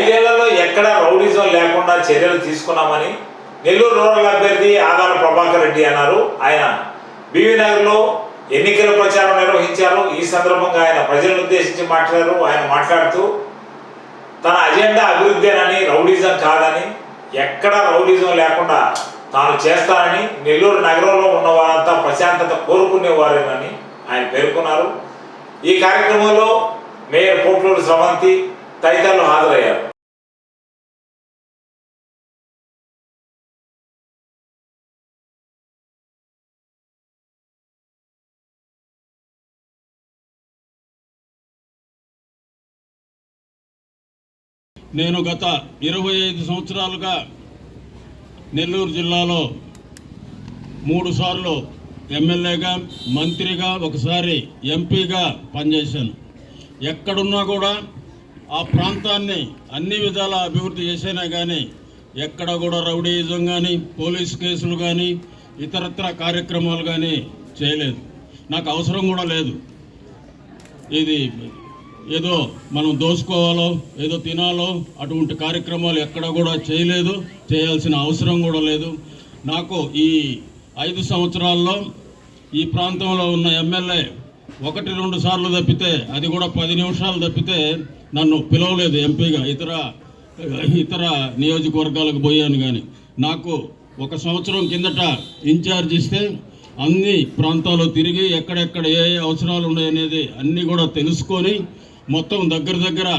ఐదేళ్ళలో ఎక్కడ రౌడిజం లేకుండా చర్యలు తీసుకున్నామని నెల్లూరు రూరల్ అభ్యర్థి ఆదాల ప్రభాకర్ రెడ్డి అన్నారు. ఆయన బీవీ నగర్లో ఎన్నికల ప్రచారం నిర్వహించారు. ఈ సందర్భంగా ఆయన ప్రజలను ఉద్దేశించి మాట్లాడారు. ఆయన మాట్లాడుతూ తన అజెండా అభివృద్ధేనని రౌడిజం కాదని ఎక్కడ రౌడిజం లేకుండా తాను చేస్తానని నెల్లూరు నగరంలో ఉన్న వారంతా ప్రశాంతత కోరుకునేవారేనని ఆయన పేర్కొన్నారు. ఈ కార్యక్రమంలో మేయర్ పోట్లూరు స్రవంతి తదితరులు హాజరయ్యారు. నేను గత ఇరవై ఐదు సంవత్సరాలుగా నెల్లూరు జిల్లాలో మూడు సార్లు ఎమ్మెల్యేగా మంత్రిగా ఒకసారి ఎంపీగా పనిచేశాను. ఎక్కడున్నా కూడా ఆ ప్రాంతాన్ని అన్ని విధాల అభివృద్ధి చేసినా కానీ ఎక్కడ కూడా రౌడీయిజం కానీ పోలీస్ కేసులు కానీ ఇతరత్ర కార్యక్రమాలు కానీ చేయలేదు. నాకు అవసరం కూడా లేదు. ఇది ఏదో మనం దోసుకోవాలో ఏదో తినాలో అటువంటి కార్యక్రమాలు ఎక్కడ కూడా చేయలేదు చేయాల్సిన అవసరం కూడా లేదు. నాకు ఈ ఐదు సంవత్సరాల్లో ఈ ప్రాంతంలో ఉన్న ఎమ్మెల్యే ఒకటి రెండు సార్లు తప్పితే అది కూడా పది నిమిషాలు తప్పితే నన్ను పిలవలేదు ఎంపీగా ఇతర ఇతర నియోజకవర్గాలకు పోయాను కానీ నాకు ఒక సంవత్సరం కిందట ఇన్ఛార్జ్ ఇస్తే అన్ని ప్రాంతాలు తిరిగి ఎక్కడెక్కడ ఏ ఏ అవసరాలు ఉన్నాయనేది అన్నీ కూడా తెలుసుకొని మొత్తం దగ్గర దగ్గర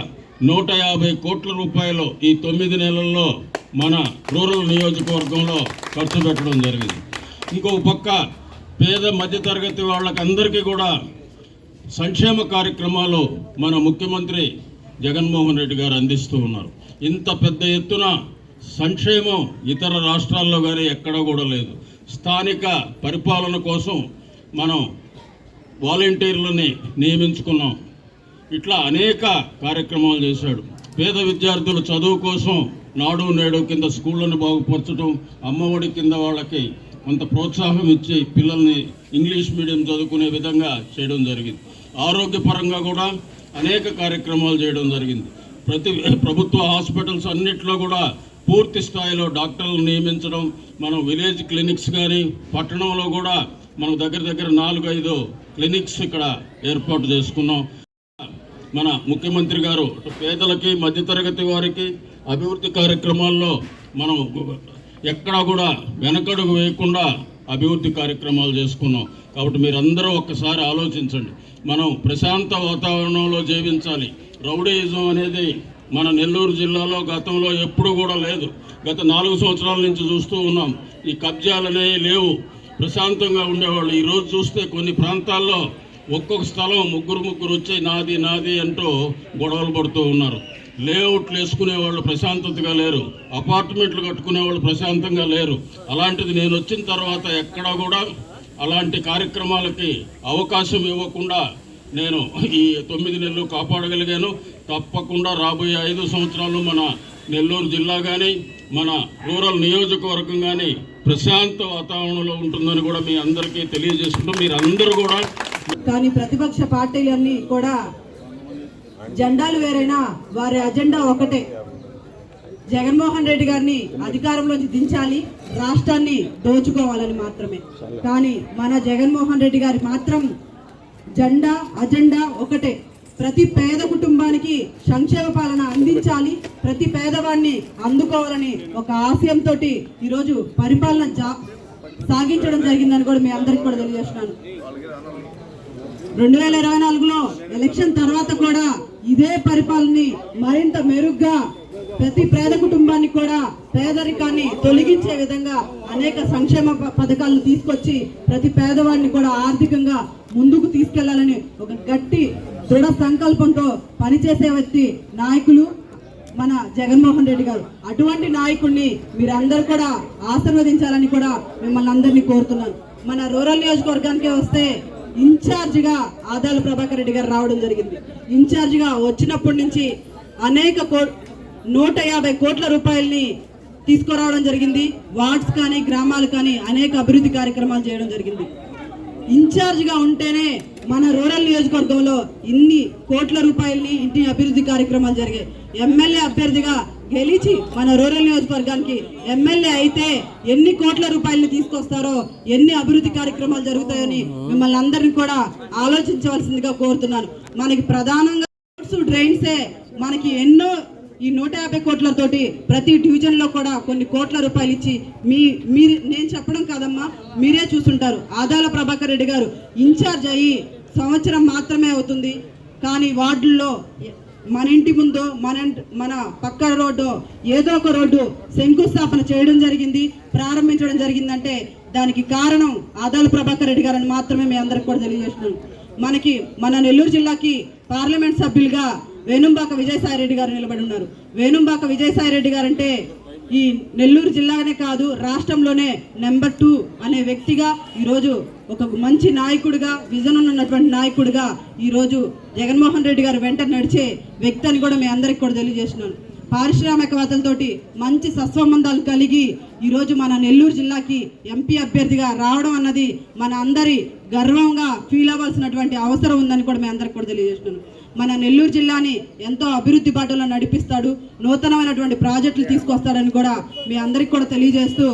నూట యాభై కోట్ల రూపాయలు ఈ తొమ్మిది నెలల్లో మన రూరల్ నియోజకవర్గంలో ఖర్చు పెట్టడం జరిగింది. ఇంకో పక్క పేద మధ్యతరగతి వాళ్ళకందరికీ కూడా సంక్షేమ కార్యక్రమాలు మన ముఖ్యమంత్రి జగన్మోహన్ రెడ్డి గారు అందిస్తూ ఉన్నారు. ఇంత పెద్ద ఎత్తున సంక్షేమం ఇతర రాష్ట్రాల్లో కానీ ఎక్కడా కూడా లేదు. స్థానిక పరిపాలన కోసం మనం వాలంటీర్లని నియమించుకున్నాం. ఇట్లా అనేక కార్యక్రమాలు చేశాడు. పేద విద్యార్థుల చదువు కోసం నాడు నేడు కింద స్కూళ్ళను బాగుపరచడం అమ్మఒడి కింద వాళ్ళకి కొంత ప్రోత్సాహం ఇచ్చి పిల్లల్ని ఇంగ్లీష్ మీడియం చదువుకునే విధంగా చేయడం జరిగింది. ఆరోగ్యపరంగా కూడా అనేక కార్యక్రమాలు చేయడం జరిగింది. ప్రతి ప్రభుత్వ హాస్పిటల్స్ అన్నిట్లో కూడా పూర్తి స్థాయిలో డాక్టర్లను నియమించడం మనం విలేజ్ క్లినిక్స్ కానీ పట్టణంలో కూడా మనం దగ్గర దగ్గర నాలుగు ఐదు క్లినిక్స్ ఇక్కడ ఏర్పాటు చేసుకున్నాం. మన ముఖ్యమంత్రి గారు పేదలకి మధ్యతరగతి వారికి అభివృద్ధి కార్యక్రమాల్లో మనం ఎక్కడా కూడా వెనకడుగు వేయకుండా అభివృద్ధి కార్యక్రమాలు చేసుకున్నాం. కాబట్టి మీరందరూ ఒక్కసారి ఆలోచించండి. మనం ప్రశాంత వాతావరణంలో జీవించాలి. రౌడీయిజం అనేది మన నెల్లూరు జిల్లాలో గతంలో ఎప్పుడూ కూడా లేదు. గత నాలుగు సంవత్సరాల నుంచి చూస్తూ ఉన్నాం. ఈ కబ్జాలు అనేవి లేవు. ప్రశాంతంగా ఉండేవాళ్ళు. ఈరోజు చూస్తే కొన్ని ప్రాంతాల్లో ఒక్కొక్క స్థలం ముగ్గురు ముగ్గురు వచ్చి నాది నాది అంటూ గొడవలు పడుతూ ఉన్నారు. లేఅవుట్లు వేసుకునే వాళ్ళు ప్రశాంతతగా లేరు. అపార్ట్మెంట్లు కట్టుకునే వాళ్ళు ప్రశాంతంగా లేరు. అలాంటిది నేను వచ్చిన తర్వాత ఎక్కడా కూడా అలాంటి కార్యక్రమాలకి అవకాశం ఇవ్వకుండా నేను ఈ తొమ్మిది నెలలు కాపాడగలిగాను. తప్పకుండా రాబోయే ఐదు సంవత్సరాలు మన నెల్లూరు జిల్లా కానీ మన రూరల్ నియోజకవర్గం కానీ ప్రశాంత వాతావరణంలో ఉంటుందని కూడా మీ అందరికీ తెలియజేసుకుంటూ మీరు అందరూ కూడా కానీ ప్రతిపక్ష పార్టీలన్నీ కూడా జెండాలు వేరైనా వారి అజెండా ఒకటే. జగన్మోహన్ రెడ్డి గారిని అధికారంలోంచి దించాలి రాష్ట్రాన్ని దోచుకోవాలని మాత్రమే. కానీ మన జగన్మోహన్ రెడ్డి గారి మాత్రం జెండా అజెండా ఒకటే. ప్రతి పేద కుటుంబానికి సంక్షేమ పాలన అందించాలి ప్రతి పేదవాడిని అందుకోవాలని ఒక ఆశయంతో ఈరోజు పరిపాలన జా సాగించడం జరిగిందని కూడా మీ అందరికీ కూడా తెలియజేస్తున్నాను. రెండు వేల ఇరవై నాలుగులో ఎలక్షన్ తర్వాత కూడా ఇదే పరిపాలనని మరింత మెరుగ్గా ప్రతి పేద కుటుంబాన్ని కూడా పేదరికాన్ని తొలగించే విధంగా అనేక సంక్షేమ పథకాలను తీసుకొచ్చి ప్రతి పేదవాడిని కూడా ఆర్థికంగా ముందుకు తీసుకెళ్ళాలని ఒక గట్టి దృఢ సంకల్పంతో పనిచేసే వ్యక్తి నాయకులు మన జగన్మోహన్ రెడ్డి గారు. అటువంటి నాయకుడిని మీరందరూ కూడా ఆశీర్వదించాలని కూడా మిమ్మల్ని అందరినీ కోరుతున్నాను. మన రూరల్ నియోజకవర్గానికి వస్తే ఇన్ఛార్జిగా ఆదాల ప్రభాకర్ రెడ్డి గారు రావడం జరిగింది. ఇన్ఛార్జిగా వచ్చినప్పటి నుంచి అనేక కో నూట యాభై కోట్ల రూపాయల్ని తీసుకురావడం జరిగింది. వార్డ్స్ కానీ గ్రామాలు కానీ అనేక అభివృద్ధి కార్యక్రమాలు చేయడం జరిగింది. ఇన్ఛార్జ్గా ఉంటేనే మన రూరల్ నియోజకవర్గంలో ఇన్ని కోట్ల రూపాయలని ఇంటి అభివృద్ధి కార్యక్రమాలు జరిగాయి. ఎమ్మెల్యే అభ్యర్థిగా గెలిచి మన రూరల్ నియోజకవర్గానికి ఎమ్మెల్యే అయితే ఎన్ని కోట్ల రూపాయలు తీసుకొస్తారో ఎన్ని అభివృద్ధి కార్యక్రమాలు జరుగుతాయని మిమ్మల్ని అందరినీ కూడా ఆలోచించవలసిందిగా కోరుతున్నాను. మనకి ప్రధానంగా రోడ్స్ డ్రైన్సే మనకి ఎన్నో ఈ నూట యాభై కోట్లతోటి ప్రతి డివిజన్లో కూడా కొన్ని కోట్ల రూపాయలు ఇచ్చి మీ మీరు నేను చెప్పడం కాదమ్మా మీరే చూసుంటారు. ఆదాల ప్రభాకర్ రెడ్డి గారు ఇన్ఛార్జ్ అయ్యి సంవత్సరం మాత్రమే అవుతుంది. కానీ వార్డుల్లో మన ఇంటి ముందు మన మన పక్క రోడ్డు ఏదో ఒక రోడ్డు శంకుస్థాపన చేయడం జరిగింది ప్రారంభించడం జరిగిందంటే దానికి కారణం ఆదాలు ప్రభాకర్ రెడ్డి గారని మాత్రమే మీ అందరికి కూడా తెలియజేస్తున్నాను. మనకి మన నెల్లూరు జిల్లాకి పార్లమెంట్ సభ్యులుగా వేణుంబాక విజయసాయి రెడ్డి గారు నిలబడి ఉన్నారు. వేణుంబాక విజయసాయి రెడ్డి గారు అంటే ఈ నెల్లూరు జిల్లానే కాదు రాష్ట్రంలోనే నెంబర్ టూ అనే వ్యక్తిగా ఈరోజు ఒక మంచి నాయకుడిగా విజన్ ఉన్నటువంటి నాయకుడిగా ఈరోజు జగన్మోహన్ రెడ్డి గారు వెంట నడిచే వ్యక్తి అని కూడా మీ అందరికి కూడా తెలియజేస్తున్నాను. పారిశ్రామికవేత్తలతోటి మంచి సత్సంబంధాలు కలిగి ఈరోజు మన నెల్లూరు జిల్లాకి ఎంపీ అభ్యర్థిగా రావడం అన్నది మన అందరి గర్వంగా ఫీల్ అవ్వాల్సినటువంటి అవసరం ఉందని కూడా మీ అందరికి కూడా తెలియజేస్తున్నాను. మన నెల్లూరు జిల్లాని ఎంతో అభివృద్ధి బాటలో నడిపిస్తాడు నూతనమైనటువంటి ప్రాజెక్టులు తీసుకొస్తాడని కూడా మీ అందరికి కూడా తెలియజేస్తూ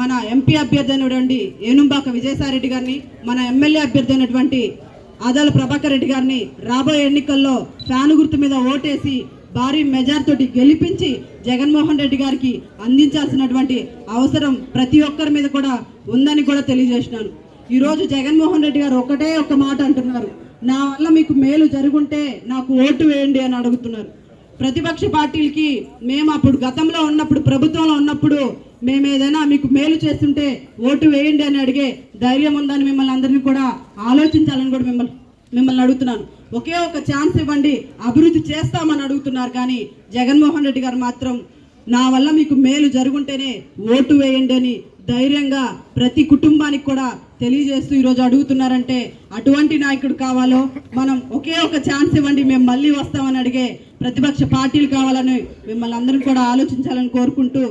మన ఎంపీ అభ్యర్థి అయినటువంటి ఏనుంబాక విజయసాయిరెడ్డి గారిని మన ఎమ్మెల్యే అభ్యర్థి అయినటువంటి ఆదాల ప్రభాకర్ రెడ్డి గారిని రాబోయే ఎన్నికల్లో ఫ్యాను గుర్తు మీద ఓటేసి భారీ మెజార్తోటి గెలిపించి జగన్మోహన్ రెడ్డి గారికి అందించాల్సినటువంటి అవసరం ప్రతి ఒక్కరి మీద కూడా ఉందని కూడా తెలియజేసినాను. ఈరోజు జగన్మోహన్ రెడ్డి గారు ఒకటే ఒక మాట అంటున్నారు. నా వల్ల మీకు మేలు జరుగుంటే నాకు ఓటు వేయండి అని అడుగుతున్నారు. ప్రతిపక్ష పార్టీలకి మేము అప్పుడు గతంలో ఉన్నప్పుడు ప్రభుత్వంలో ఉన్నప్పుడు మేము ఏదైనా మీకు మేలు చేస్తుంటే ఓటు వేయండి అని అడిగే ధైర్యం ఉందని మిమ్మల్ని అందరినీ కూడా ఆలోచించాలని కూడా మిమ్మల్ని మిమ్మల్ని అడుగుతున్నాను. ఒకే ఒక ఛాన్స్ ఇవ్వండి అభివృద్ధి చేస్తామని అడుగుతున్నారు కానీ జగన్మోహన్ రెడ్డి గారు మాత్రం నా వల్ల మీకు మేలు జరుగుంటేనే ఓటు వేయండి అని ధైర్యంగా ప్రతి కుటుంబానికి కూడా తెలియజేస్తూ ఈరోజు అడుగుతున్నారంటే అటువంటి నాయకుడు కావాలో మనం ఒకే ఒక ఛాన్స్ ఇవ్వండి మేము మళ్ళీ వస్తామని అడిగే ప్రతిపక్ష పార్టీలు కావాలని మిమ్మల్ని అందరం కూడా ఆలోచించాలని కోరుకుంటూ